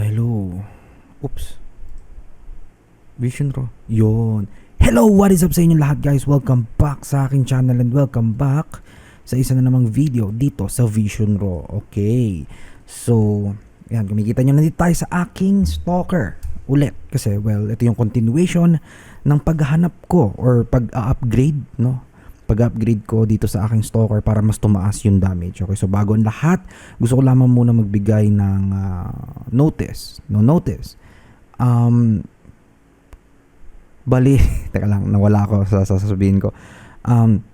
hello. Oops. Vision Raw. Yun. Hello, what is up sa inyo lahat guys? Welcome back sa aking channel and welcome back sa isa na namang video dito sa Vision Raw. Okay. So, yan, kumikita nyo nandito tayo sa aking stalker ulit. Kasi, well, ito yung continuation ng paghahanap ko or pag-upgrade, no? Pag-upgrade ko dito sa aking stalker para mas tumaas yung damage. Okay, so bago ang lahat, gusto ko lamang muna magbigay ng uh, notice. No notice. Um, bali, teka lang, nawala ako sa sasabihin ko. Um,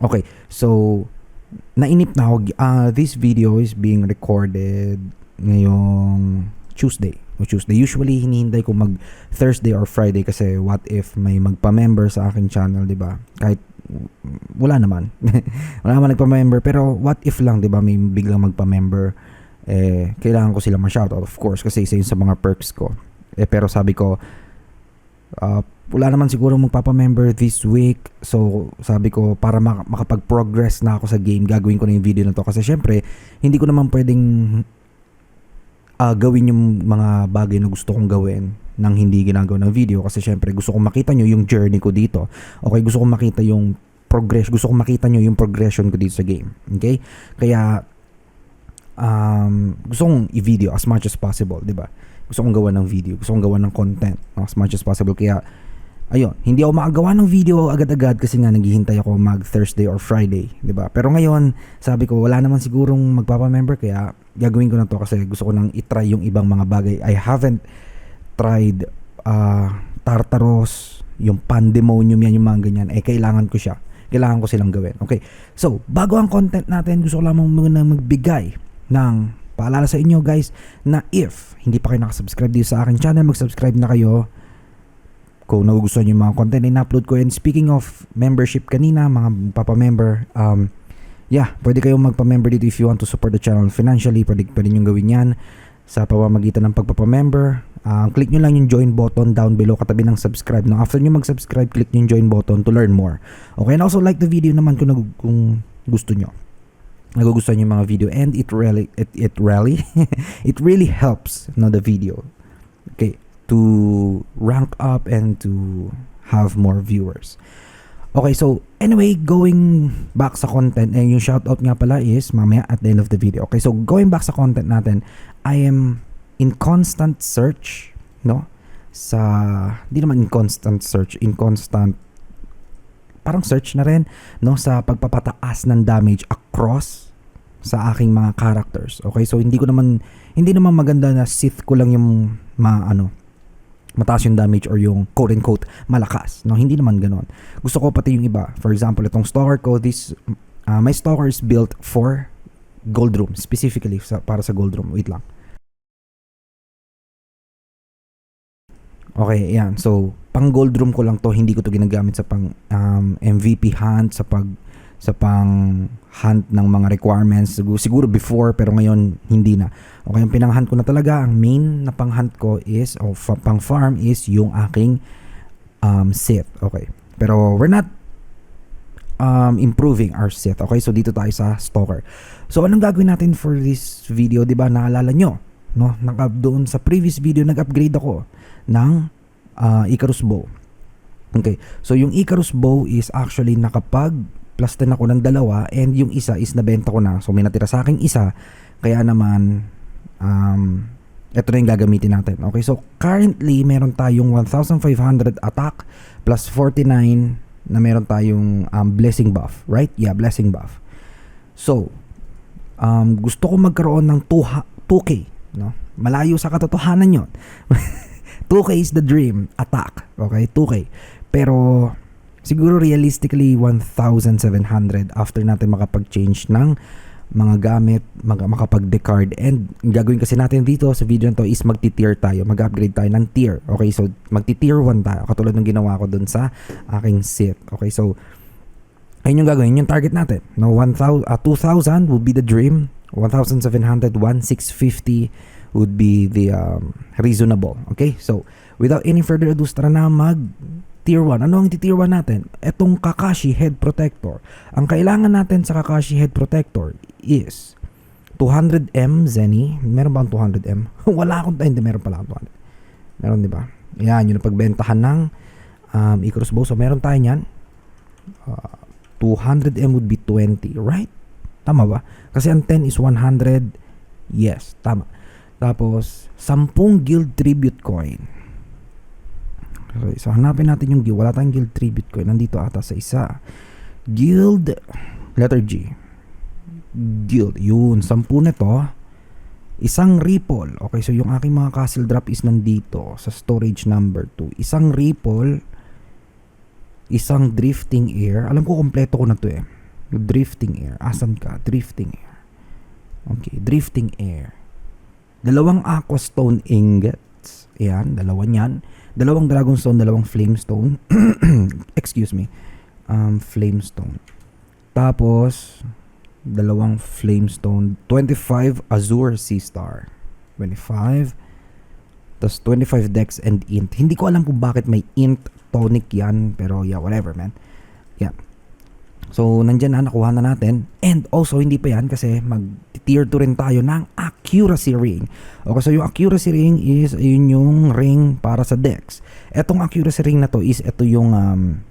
okay, so nainip na ako. Uh, this video is being recorded ngayong Tuesday o Tuesday. Usually hinihintay ko mag Thursday or Friday kasi what if may magpa-member sa akin channel, 'di ba? Kahit wala naman. wala naman nagpa-member pero what if lang 'di ba may biglang magpa-member eh kailangan ko sila ma-shoutout of course kasi isa yun sa mga perks ko. Eh pero sabi ko uh, wala naman siguro magpapa-member this week. So, sabi ko, para mak- makapag-progress na ako sa game, gagawin ko na yung video na to. Kasi syempre, hindi ko naman pwedeng uh, gawin yung mga bagay na gusto kong gawin nang hindi ginagawa ng video kasi syempre gusto kong makita nyo yung journey ko dito. Okay, gusto kong makita yung progress, gusto kong makita nyo yung progression ko dito sa game. Okay? Kaya um, gusto kong i-video as much as possible, 'di ba? Gusto kong gawa ng video, gusto kong gawa ng content as much as possible. Kaya ayun, hindi ako makagawa ng video agad-agad kasi nga naghihintay ako mag Thursday or Friday, 'di ba? Pero ngayon, sabi ko wala naman sigurong magpapa-member kaya gagawin ko na to kasi gusto ko nang i-try yung ibang mga bagay. I haven't tried uh, Tartaros, yung Pandemonium yan, yung mga ganyan. Eh, kailangan ko siya. Kailangan ko silang gawin. Okay. So, bago ang content natin, gusto ko lamang muna magbigay ng paalala sa inyo guys na if hindi pa kayo nakasubscribe dito sa aking channel, mag-subscribe na kayo kung nagugustuhan yung mga content na in-upload ko. And speaking of membership kanina, mga papa-member, um, yeah, pwede kayong magpa-member dito if you want to support the channel financially. Pwede, pwede nyo gawin yan sa pamamagitan ng pagpapa-member. Um, click nyo lang yung join button down below katabi ng subscribe. No? After nyo mag-subscribe, click yung join button to learn more. Okay, and also like the video naman kung, kung gusto nyo nagugustuhan yung mga video and it really it, it really it really helps no the video okay to rank up and to have more viewers. Okay, so anyway, going back sa content, eh, yung shoutout nga pala is mamaya at the end of the video. Okay, so going back sa content natin, I am in constant search, no? Sa, di naman in constant search, in constant, parang search na rin, no? Sa pagpapataas ng damage across sa aking mga characters. Okay, so hindi ko naman, hindi naman maganda na Sith ko lang yung ma, ano, mataas yung damage or yung quote unquote malakas. No, hindi naman ganoon. Gusto ko pati yung iba. For example, itong stalker ko, this uh, my stalker is built for gold room specifically sa, para sa gold room. Wait lang. Okay, yan. So, pang gold room ko lang to, hindi ko to ginagamit sa pang um, MVP hunt, sa pag sa pang hunt ng mga requirements. Siguro, before pero ngayon hindi na. Okay, ang pinang-hunt ko na talaga, ang main na pang-hunt ko is o fa- pang-farm is yung aking um, Sith. Okay. Pero we're not um, improving our Sith. Okay, so dito tayo sa Stalker. So anong gagawin natin for this video, 'di ba? Naalala nyo, no? Naka doon sa previous video nag-upgrade ako ng uh, Icarus bow. Okay. So yung Icarus bow is actually nakapag plus 10 ako ng dalawa and yung isa is nabenta ko na. So may natira sa akin isa. Kaya naman um, ito na yung gagamitin natin. Okay, so currently meron tayong 1,500 attack plus 49 na meron tayong um, blessing buff. Right? Yeah, blessing buff. So, um, gusto ko magkaroon ng 2, 2K. No? Malayo sa katotohanan yon 2K is the dream. Attack. Okay? 2K. Pero siguro realistically 1,700 after natin makapag-change ng mga gamit, mag- makapag-decard and gagawin kasi natin dito sa video na to is magti-tier tayo, mag-upgrade tayo ng tier. Okay, so magti-tier 1 tayo katulad ng ginawa ko dun sa aking set. Okay, so ayun yung gagawin, yung target natin. No, 1,000 uh, 2,000 would be the dream, 1,700, 1,650 would be the um, reasonable. Okay, so without any further ado, tara na mag Tier 1. Ano ang tier 1 natin? Etong Kakashi Head Protector. Ang kailangan natin sa Kakashi Head Protector is 200M Zenny. Meron ba ang 200M? Wala akong, ay, hindi, meron pala akong 200. Meron, di ba? Yan, yung pagbentahan ng um, e-crossbow. So, meron tayo niyan. Uh, 200M would be 20, right? Tama ba? Kasi ang 10 is 100. Yes, tama. Tapos, 10 guild tribute coin. Okay, so hanapin natin yung guild. Wala tayong guild tribute coin. Nandito ata sa isa. Guild, letter G. Guild. Yun, 10 nito. Isang ripple. Okay, so yung aking mga castle drop is nandito sa storage number 2. Isang ripple, isang drifting air. Alam ko kompleto ko na to eh. Drifting air. Asan ka? Drifting air. Okay, drifting air. Dalawang aqua stone ingots. Ayan, dalawa niyan. Dalawang dragon stone, dalawang flame stone. Excuse me. Um, flame stone. Tapos, dalawang flame stone. 25 azure sea star. 25. Tapos 25 dex and int. Hindi ko alam kung bakit may int tonic yan. Pero yeah, whatever man. Yeah. So, nandyan na, nakuha na natin. And also, hindi pa yan kasi mag-tier 2 rin tayo ng accuracy ring. Okay, so yung accuracy ring is, yun yung ring para sa dex. Etong accuracy ring na to is, ito yung um,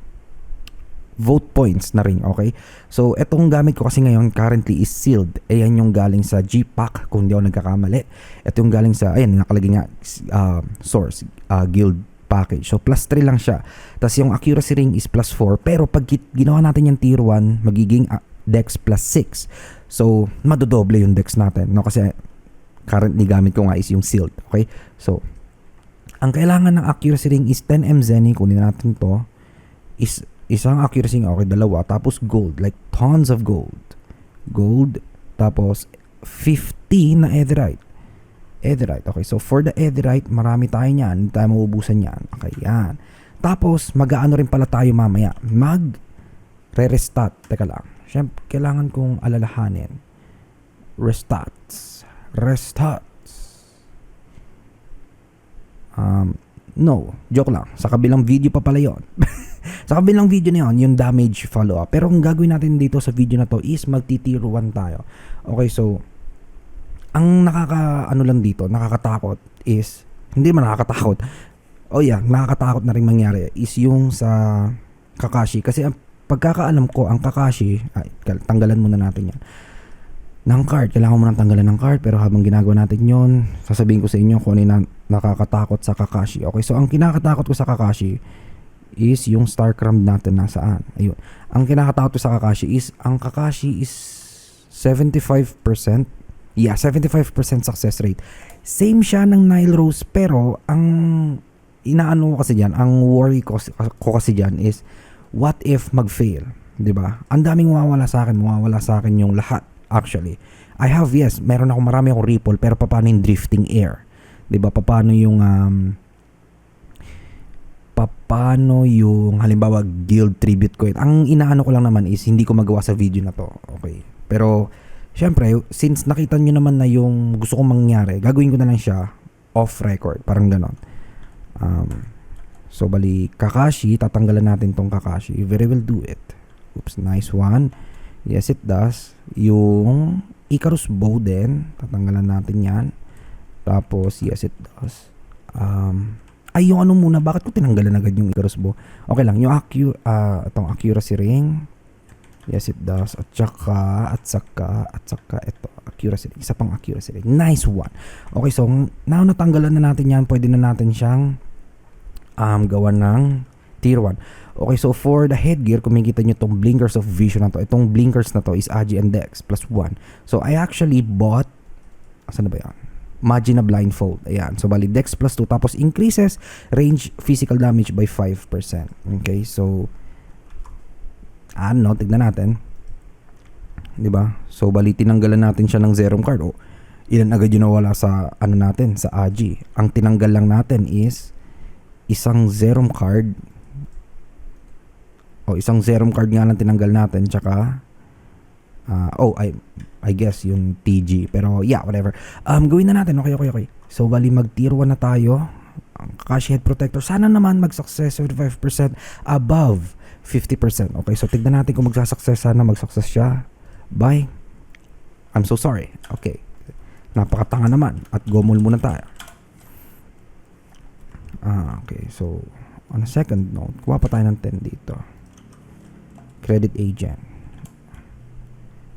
vote points na ring, okay? So, etong gamit ko kasi ngayon currently is sealed. Ayan yung galing sa G-Pack, kung di ako nagkakamali. Ito yung galing sa, ayan, nakalagay nga, uh, source, uh, guild package. So, plus 3 lang siya. Tapos yung accuracy ring is plus 4. Pero pag ginawa natin yung tier 1, magiging uh, dex plus 6. So, madodoble yung dex natin. No? Kasi currently gamit ko nga is yung sealed. Okay? So, ang kailangan ng accuracy ring is 10M Zenny. Kunin natin to. Is isang accuracy ring. Okay, dalawa. Tapos gold. Like tons of gold. Gold. Tapos 50 na etherite. Etherite. Okay, so for the Etherite, marami tayo niyan. Hindi tayo maubusan yan. Okay, yan. Tapos, mag-aano rin pala tayo mamaya. Mag re-restat. Teka lang. Siyempre, kailangan kong alalahanin. Restats. Restats. Um, no. Joke lang. Sa kabilang video pa pala yon. sa kabilang video na yon, yung damage follow-up. Pero ang gagawin natin dito sa video na to is magti-tier 1 tayo. Okay, so, ang nakaka ano lang dito, nakakatakot is hindi man nakakatakot. Oh yeah, nakakatakot na rin mangyari is yung sa Kakashi kasi ang pagkakaalam ko ang Kakashi, ay, tanggalan muna natin 'yan. Ng card, kailangan mo nang tanggalan ng card pero habang ginagawa natin 'yon, sasabihin ko sa inyo kung ano yung nakakatakot sa Kakashi. Okay, so ang kinakatakot ko sa Kakashi is yung Starcraft natin nasaan. Ayun. Ang kinakatakot ko sa Kakashi is ang Kakashi is 75% Yeah, 75% success rate. Same siya ng Nile Rose pero ang inaano ko kasi diyan, ang worry ko, ko kasi diyan is what if mag-fail, 'di ba? Ang daming mawawala sa akin, mawawala sa akin yung lahat actually. I have yes, meron ako marami akong ripple pero paano yung drifting air? 'Di ba? Paano yung um paano yung halimbawa guild tribute coin? Ang inaano ko lang naman is hindi ko magawa sa video na to. Okay. Pero Siyempre, since nakita nyo naman na yung gusto kong mangyari, gagawin ko na lang siya off record. Parang ganon. Um, so, bali, Kakashi, tatanggalan natin tong Kakashi. Very well do it. Oops, nice one. Yes, it does. Yung Icarus bow din, tatanggalan natin yan. Tapos, yes, it does. Um, ay, yung ano muna, bakit ko tinanggalan agad yung Icarus bow? Okay lang, yung acu uh, itong accuracy ring, Yes, it does. At saka, at saka, at saka, ito, accuracy rate. Isa pang accuracy rate. Nice one. Okay, so, now natanggalan na natin yan, pwede na natin siyang um, gawa ng tier 1. Okay, so for the headgear, kung makikita nyo itong blinkers of vision na to, itong blinkers na to is Agi and Dex plus 1. So, I actually bought, asan na ba yan? Magi na blindfold. Ayan. So, bali, Dex plus 2. Tapos, increases range physical damage by 5%. Okay, so, ano, tignan natin. 'Di ba? So bali tinanggalan natin siya ng zero card. O, ilan agad yung nawala sa ano natin, sa AGI. Ang tinanggal lang natin is isang zero card. O isang zero card nga lang tinanggal natin tsaka uh, oh I I guess yung TG pero yeah whatever. Um gawin na natin. Okay okay okay. So bali mag tier 1 na tayo. Ang Kakashi Head Protector sana naman mag-success 75% above 50%. Okay, so tignan natin kung magsa-success sana mag-success siya by I'm so sorry. Okay. Napakatanga naman. At gomol muna tayo. Ah, okay. So, on a second note, kuha pa tayo ng 10 dito. Credit agent.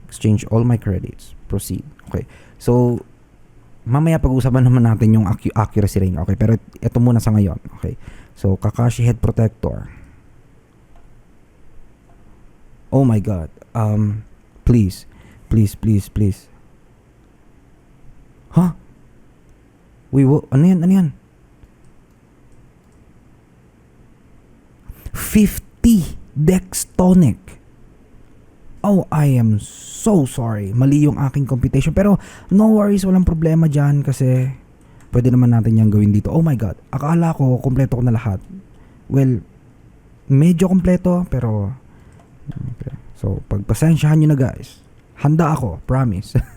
Exchange all my credits. Proceed. Okay. So, mamaya pag-usapan naman natin yung accuracy ring. Okay. Pero it- ito muna sa ngayon. Okay. So, Kakashi Head Protector. Oh my God. Um, please. Please, please, please. Huh? Wait, wo- ano yan? Ano yan? 50 Dextonic. Oh, I am so sorry. Mali yung aking computation. Pero no worries, walang problema dyan kasi pwede naman natin yan gawin dito. Oh my God. Akala ko kompleto ko na lahat. Well, medyo kompleto pero. So, pagpasensyahan nyo na guys. Handa ako, promise.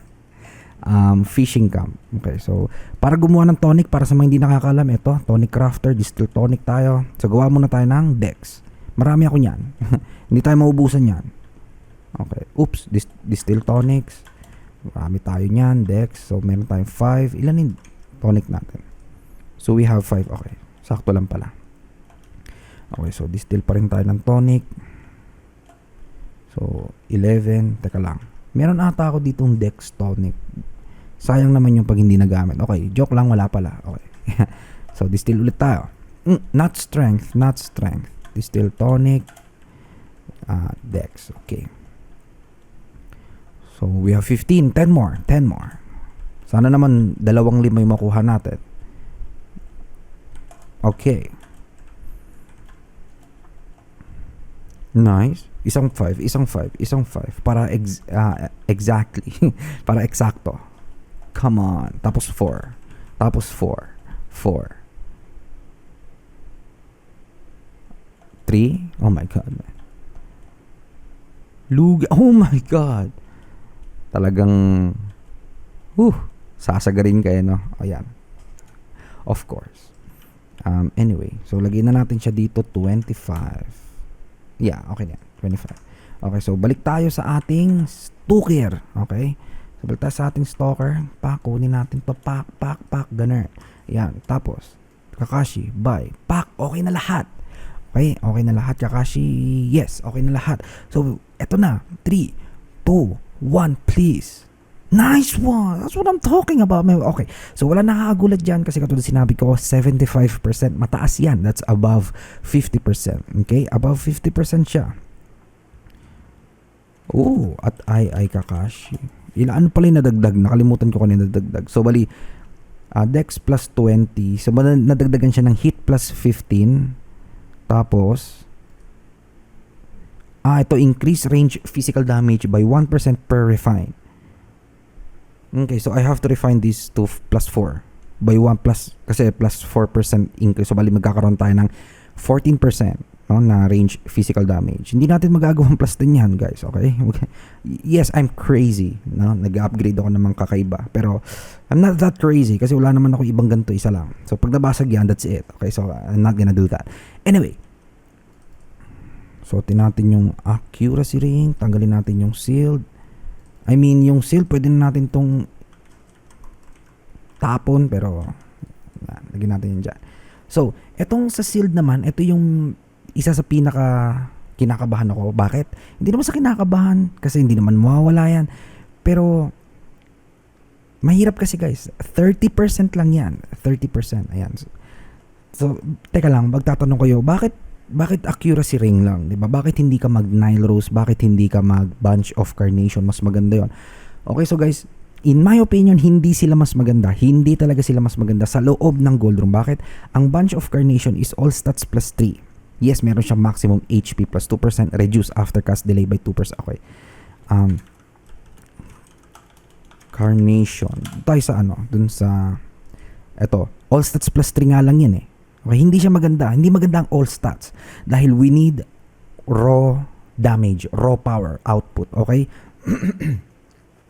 um, fishing camp. Okay, so para gumawa ng tonic para sa mga hindi nakakaalam, ito, tonic crafter, distill tonic tayo. So gawa muna tayo ng Dex. Marami ako niyan. hindi tayo maubusan yan. Okay, oops, dis- distill tonics. Marami tayo niyan, Dex. So meron tayong 5. Ilan yung tonic natin? So we have 5. Okay, sakto lang pala. Okay, so distill pa rin tayo ng tonic. So, 11. Teka lang. Meron ata ako ditong Dex tonic. Sayang naman yung pag hindi nagamit. Okay, joke lang, wala pala. Okay. so, distill ulit tayo. Mm, not strength, not strength. Distill tonic. Uh, Dex. Okay. So, we have 15. 10 more. 10 more. Sana naman dalawang lima yung makuha natin. Okay. Nice. Isang 5, isang 5, isang 5. Para ex- ah, exactly. para eksakto. Come on. Tapos 4. Tapos 4. 4. 3. Oh my God, man. Lugi. Oh my God. Talagang, uh, sasagarin kayo, no? Ayan. Of course. Um, anyway, so lagyan na natin siya dito 25. Yeah, okay na. Yan. 25. Okay, so balik tayo sa ating stalker. Okay? So balik tayo sa ating stalker. Pak, kunin natin to. Pak, pak, pak, ganun. Yan. Tapos, Kakashi, bye. Pak, okay na lahat. Okay, okay na lahat. Kakashi, yes, okay na lahat. So, eto na. 3, 2, 1, please. Nice one! That's what I'm talking about. Okay, so wala nakakagulat dyan kasi katulad sinabi ko, 75% mataas yan. That's above 50%. Okay, above 50% siya. Oh, at ay ay Kakashi. Ilan pala yung nadagdag? Nakalimutan ko kanina nadagdag. So, bali, ah, Dex plus 20. So, nadagdagan siya ng Hit plus 15. Tapos, ah, ito, increase range physical damage by 1% per refine. Okay, so I have to refine this to plus 4 by 1 plus kasi plus 4% increase. So bali magkakaroon tayo ng 14% no, na range physical damage. Hindi natin magagawang plus 10 yan, guys, okay? yes, I'm crazy, no? Nag-upgrade ako ng mga kakaiba, pero I'm not that crazy kasi wala naman ako ibang ganito, isa lang. So pag nabasag yan, that's it. Okay, so I'm not gonna do that. Anyway, so natin yung accuracy ring, tanggalin natin yung shield. I mean, yung seal, pwede na natin tong tapon, pero yan, lagyan natin yun dyan. So, etong sa sealed naman, ito yung isa sa pinaka kinakabahan ako. Bakit? Hindi naman sa kinakabahan, kasi hindi naman mawawala yan. Pero, mahirap kasi guys. 30% lang yan. 30%. Ayan. So, so teka lang, magtatanong kayo, bakit bakit accuracy ring lang, 'di ba? Bakit hindi ka mag Nile Rose? Bakit hindi ka mag Bunch of Carnation? Mas maganda 'yon. Okay, so guys, in my opinion, hindi sila mas maganda. Hindi talaga sila mas maganda sa loob ng Gold Room. Bakit? Ang Bunch of Carnation is all stats plus 3. Yes, meron siyang maximum HP plus 2% reduce after cast delay by 2%. Okay. Um, Carnation. Tayo sa ano? Dun sa... Eto. All stats plus 3 nga lang yan eh. Okay, hindi siya maganda. Hindi maganda ang all stats. Dahil we need raw damage, raw power output. Okay?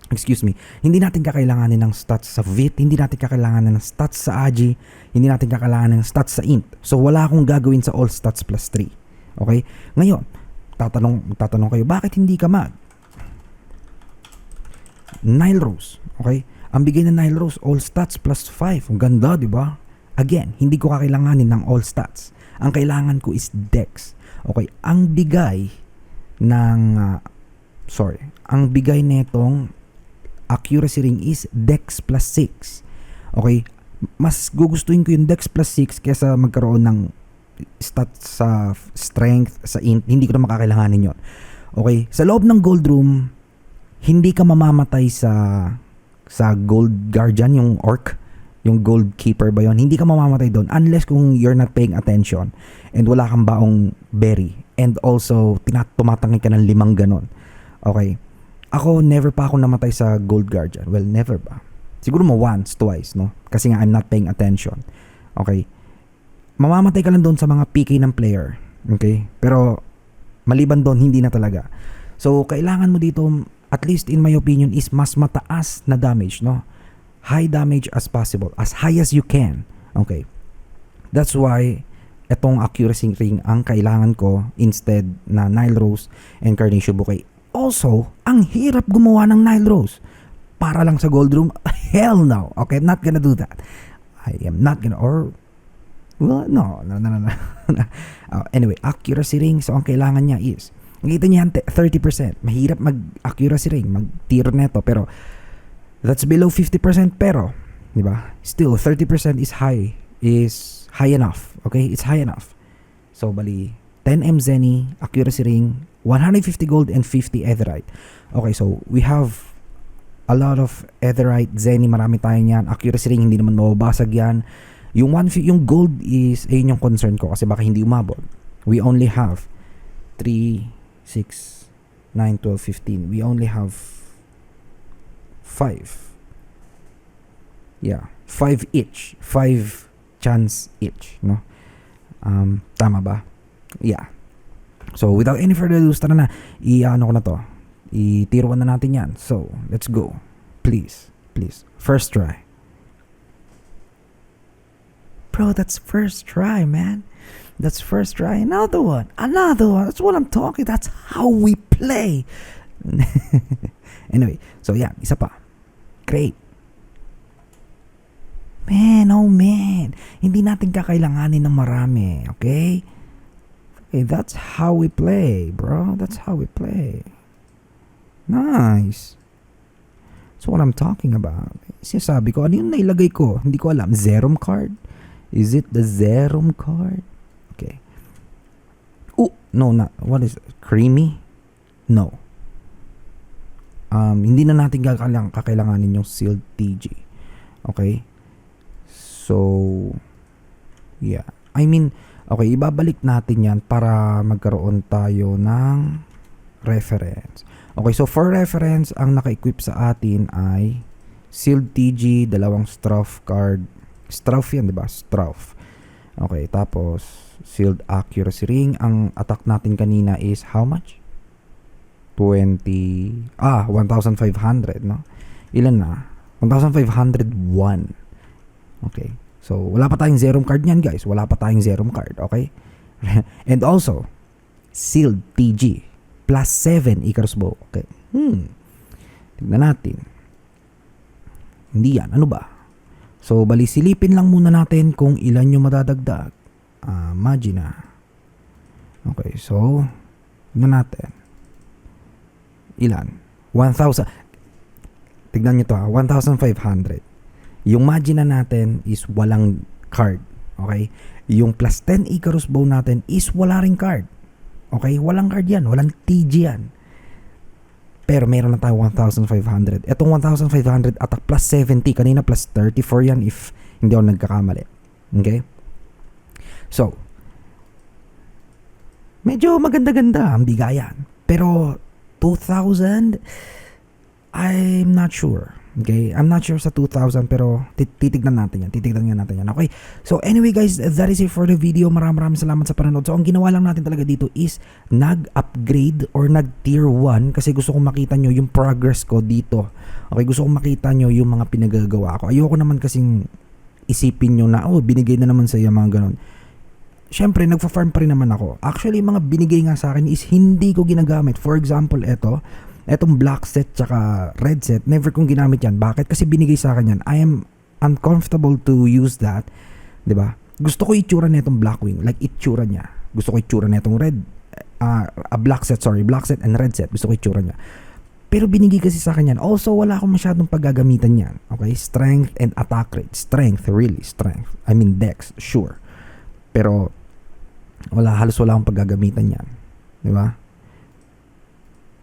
Excuse me. Hindi natin kakailanganin ng stats sa VIT. Hindi natin kakailanganin ng stats sa AGI. Hindi natin kakailanganin ng stats sa INT. So, wala akong gagawin sa all stats plus 3. Okay? Ngayon, tatanong, tatanong kayo, bakit hindi ka mag? Nile Rose. Okay? Ang bigay ng Nile Rose, all stats plus 5. Ang ganda, di ba? Again, hindi ko kakailanganin ng all stats. Ang kailangan ko is dex. Okay? Ang bigay ng... ah, sorry. Ang bigay netong accuracy ring is dex plus 6. Okay? Mas gugustuhin ko yung dex plus 6 kesa magkaroon ng stats sa strength, sa int. Hindi ko na makakailanganin yon. Okay? Sa loob ng gold room, hindi ka mamamatay sa sa gold guardian, yung orc, yung gold keeper ba yon? Hindi ka mamamatay doon unless kung you're not paying attention and wala kang baong berry. And also, tinat tumatangin ka ng limang ganon. Okay? Ako, never pa ako namatay sa gold guardian. Well, never ba? Siguro mo once, twice, no? Kasi nga I'm not paying attention. Okay? Mamamatay ka lang doon sa mga PK ng player. Okay? Pero, maliban doon, hindi na talaga. So, kailangan mo dito, at least in my opinion, is mas mataas na damage, no? High damage as possible. As high as you can. Okay? That's why, etong accuracy ring ang kailangan ko instead na Nile Rose and Carnation Bouquet. Also, ang hirap gumawa ng Nile Rose. Para lang sa gold room? Hell no. Okay, I'm not gonna do that. I am not gonna, or, well, no, no, no, no. no. Uh, anyway, accuracy ring, so ang kailangan niya is, nakita niya yan, te- 30%. Mahirap mag-accuracy ring, mag-tier neto, pero, that's below 50%, pero, di ba? Still, 30% is high, is high enough. Okay? It's high enough. So, bali, 10M Zenny, accuracy ring, 150 gold and 50 etherite. Okay, so we have a lot of etherite, Zenny, marami tayo niyan. Accuracy ring, hindi naman mababasag yan. Yung, one, yung gold is, ayun yung concern ko kasi baka hindi umabot. We only have 3, 6, 9, 12, 15. We only have 5. Yeah, 5 each. 5 chance each, no? Um, tama ba? Yeah. So, without any further ado, tara na. I-ano ko na to. I-tier 1 na natin yan. So, let's go. Please. Please. First try. Bro, that's first try, man. That's first try. Another one. Another one. That's what I'm talking. That's how we play. anyway, so yeah, isa pa. Great. Man, oh man. Hindi natin kakailanganin ng marami, okay? Okay, that's how we play, bro. That's how we play. Nice. That's what I'm talking about. Sinasabi ko, ano yung nailagay ko? Hindi ko alam. Zerum card? Is it the Zerum card? Okay. Oh, no, not. What is it? Creamy? No. Um, hindi na natin kakailang, kakailanganin yung sealed TG. Okay? So, yeah. I mean, okay, ibabalik natin yan para magkaroon tayo ng reference. Okay, so for reference, ang naka-equip sa atin ay sealed TG, dalawang Struff card. Struff yan, di ba? Struff. Okay, tapos sealed accuracy ring. Ang attack natin kanina is how much? 20, ah, 1,500, no? Ilan na? 1,501. Okay. So, wala pa tayong zerum card niyan, guys. Wala pa tayong zerum card, okay? And also, sealed TG plus 7 Icarus Bow. Okay. Hmm. Tignan natin. Hindi yan. Ano ba? So, bali silipin lang muna natin kung ilan yung madadagdag. Ah, Magina. Okay, so, tignan natin. Ilan? 1,000. Tignan nyo to ha, 1,500. Yung Magina natin is walang card. Okay? Yung plus 10 Icarus Bow natin is wala ring card. Okay? Walang card yan. Walang TG yan. Pero meron na tayo 1,500. Etong 1,500 attack plus 70. Kanina plus 34 yan if hindi ako nagkakamali. Okay? So, medyo maganda-ganda ang bigayan. Pero 2,000, I'm not sure. Okay? I'm not sure sa 2,000 pero tit- titignan natin yan. Titignan nga natin yan. Okay? So anyway guys, that is it for the video. Maraming maraming salamat sa panonood. So ang ginawa lang natin talaga dito is nag-upgrade or nag-tier 1 kasi gusto kong makita nyo yung progress ko dito. Okay? Gusto kong makita nyo yung mga pinagagawa ko. Ayoko naman kasing isipin nyo na, oh, binigay na naman sa iyo mga ganun. Siyempre, nagfa-farm pa rin naman ako. Actually, mga binigay nga sa akin is hindi ko ginagamit. For example, eto, Etong black set tsaka red set, never kong ginamit yan. Bakit? Kasi binigay sa akin yan. I am uncomfortable to use that. ba? Gusto ko itsura nitong Blackwing, like itsura niya. Gusto ko itsura nitong red uh, a black set, sorry, black set and red set. Gusto ko itsura niya. Pero binigay kasi sa akin yan. Also, wala akong masyadong paggagamitan yan. Okay? Strength and attack rate. Strength, really, strength. I mean, dex, sure. Pero, wala, halos wala akong paggagamitan yan. Di ba?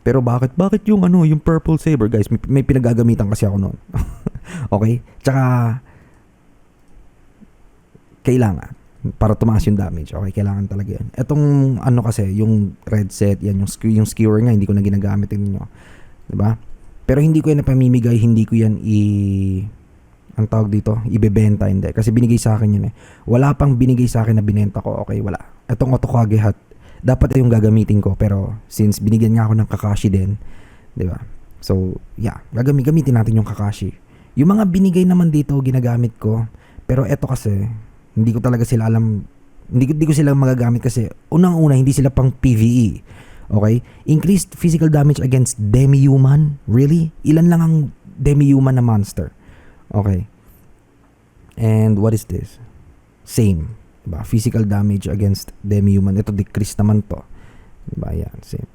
Pero bakit? Bakit yung ano, yung purple saber, guys? May, may pinagagamitan kasi ako noon. okay? Tsaka, kailangan para tumaas yung damage. Okay, kailangan talaga yan. Etong ano kasi, yung red set, yan yung skew, yung skewer nga hindi ko na ginagamit ninyo. 'Di ba? Pero hindi ko yan napamimigay, hindi ko yan i ang tawag dito, ibebenta hindi. Kasi binigay sa akin yun eh. Wala pang binigay sa akin na binenta ko. Okay, wala. Etong Otokage hat, dapat yung gagamitin ko. Pero since binigyan nga ako ng Kakashi din, di ba? So, yeah, gagamit gamitin natin yung Kakashi. Yung mga binigay naman dito, ginagamit ko. Pero eto kasi, hindi ko talaga sila alam, hindi, hindi ko sila magagamit kasi unang-una, hindi sila pang PvE. Okay? Increased physical damage against demi-human? Really? Ilan lang ang demi-human na monster? Okay. And what is this? Same. Diba? Physical damage against demi-human. Ito, decrease naman to. Diba? Yan. Same.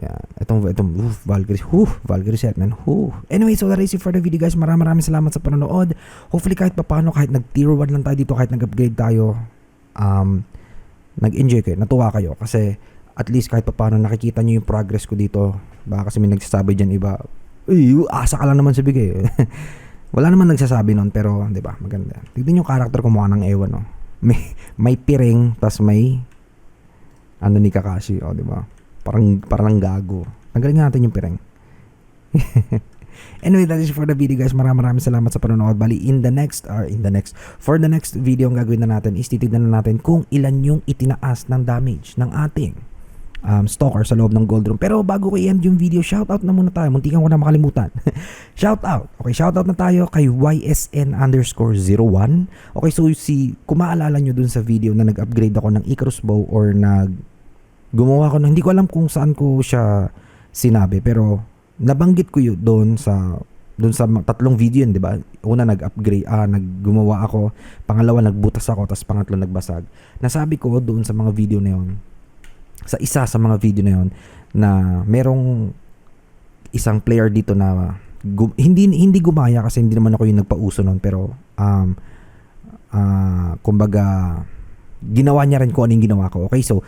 Yan. Itong, itong, oof, Valkyrie. Whew, Valkyrie set, man. Whew. Anyway, so that is it for the video, guys. Maraming maraming salamat sa panonood. Hopefully, kahit papaano, kahit nag-tier 1 lang tayo dito, kahit nag-upgrade tayo, um, nag-enjoy kayo, natuwa kayo. Kasi, at least kahit papaano nakikita nyo yung progress ko dito. Baka kasi may nagsasabi dyan iba, Uy, asa ka lang naman sa bigay. Wala naman nagsasabi nun, pero, di ba, maganda. Tignan yung character ko mukha ng ewan, no? May, may piring, tas may, ano ni Kakashi, o, di ba? Parang, parang gago. Tanggalin natin yung piring. anyway, that is for the video, guys. Maraming maraming salamat sa panonood. Bali, in the next, or in the next, for the next video ang gagawin na natin is titignan na natin kung ilan yung itinaas ng damage ng ating um, stalker sa loob ng gold room. Pero bago ko i-end yung video, shoutout na muna tayo. Muntikan ko na makalimutan. shoutout. Okay, shoutout na tayo kay YSN underscore 01. Okay, so si, kung maalala nyo dun sa video na nag-upgrade ako ng Icarus Bow or nag gumawa ko ng, hindi ko alam kung saan ko siya sinabi, pero nabanggit ko yun doon sa doon sa tatlong video yun, 'di ba? Una nag-upgrade, ah, naggumawa ako, pangalawa nagbutas ako, tapos pangatlo nagbasag. Nasabi ko doon sa mga video na yun, sa isa sa mga video na yun, na merong isang player dito na gum- hindi hindi gumaya kasi hindi naman ako yung nagpauso noon pero um ah kumbaga ginawa niya rin kung ano yung ginawa ko. Okay, so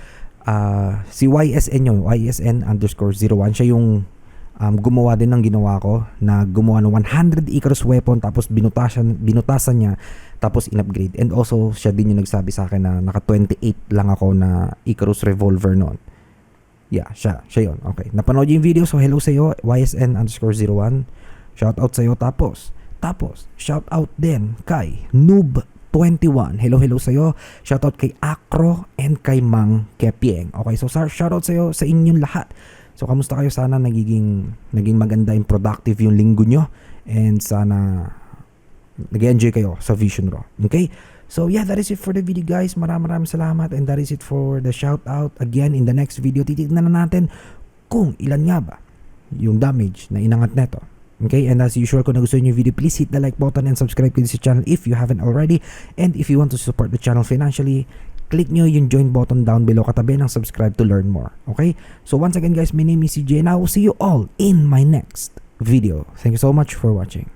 ah si YSN yun, YSN underscore 01, siya yung um, gumawa din ng ginawa ko na gumawa ng 100 Icarus weapon tapos binutasan, binutasan niya tapos in-upgrade. And also, siya din yung nagsabi sa akin na naka 28 lang ako na Icarus revolver noon. Yeah, siya. Siya yun. Okay. Napanood yung video. So, hello sa'yo. YSN underscore 01. Shout out sa'yo. Tapos, tapos, shout out din kay Noob21. Hello, hello sa'yo. Shout out kay Acro and kay Mang Kepieng. Okay, so sa- shout out sa'yo sa inyong lahat. So, kamusta kayo? Sana nagiging, naging maganda and productive yung linggo nyo. And sana nag-enjoy kayo sa Vision Raw. Okay? So yeah, that is it for the video guys. Maraming maraming salamat and that is it for the shout out. Again, in the next video, titignan na natin kung ilan nga ba yung damage na inangat neto. Okay, and as usual, kung nagustuhan yung video, please hit the like button and subscribe to this channel if you haven't already. And if you want to support the channel financially, click nyo yung join button down below katabi ng subscribe to learn more. Okay? So once again guys, my name is CJ and I will see you all in my next video. Thank you so much for watching.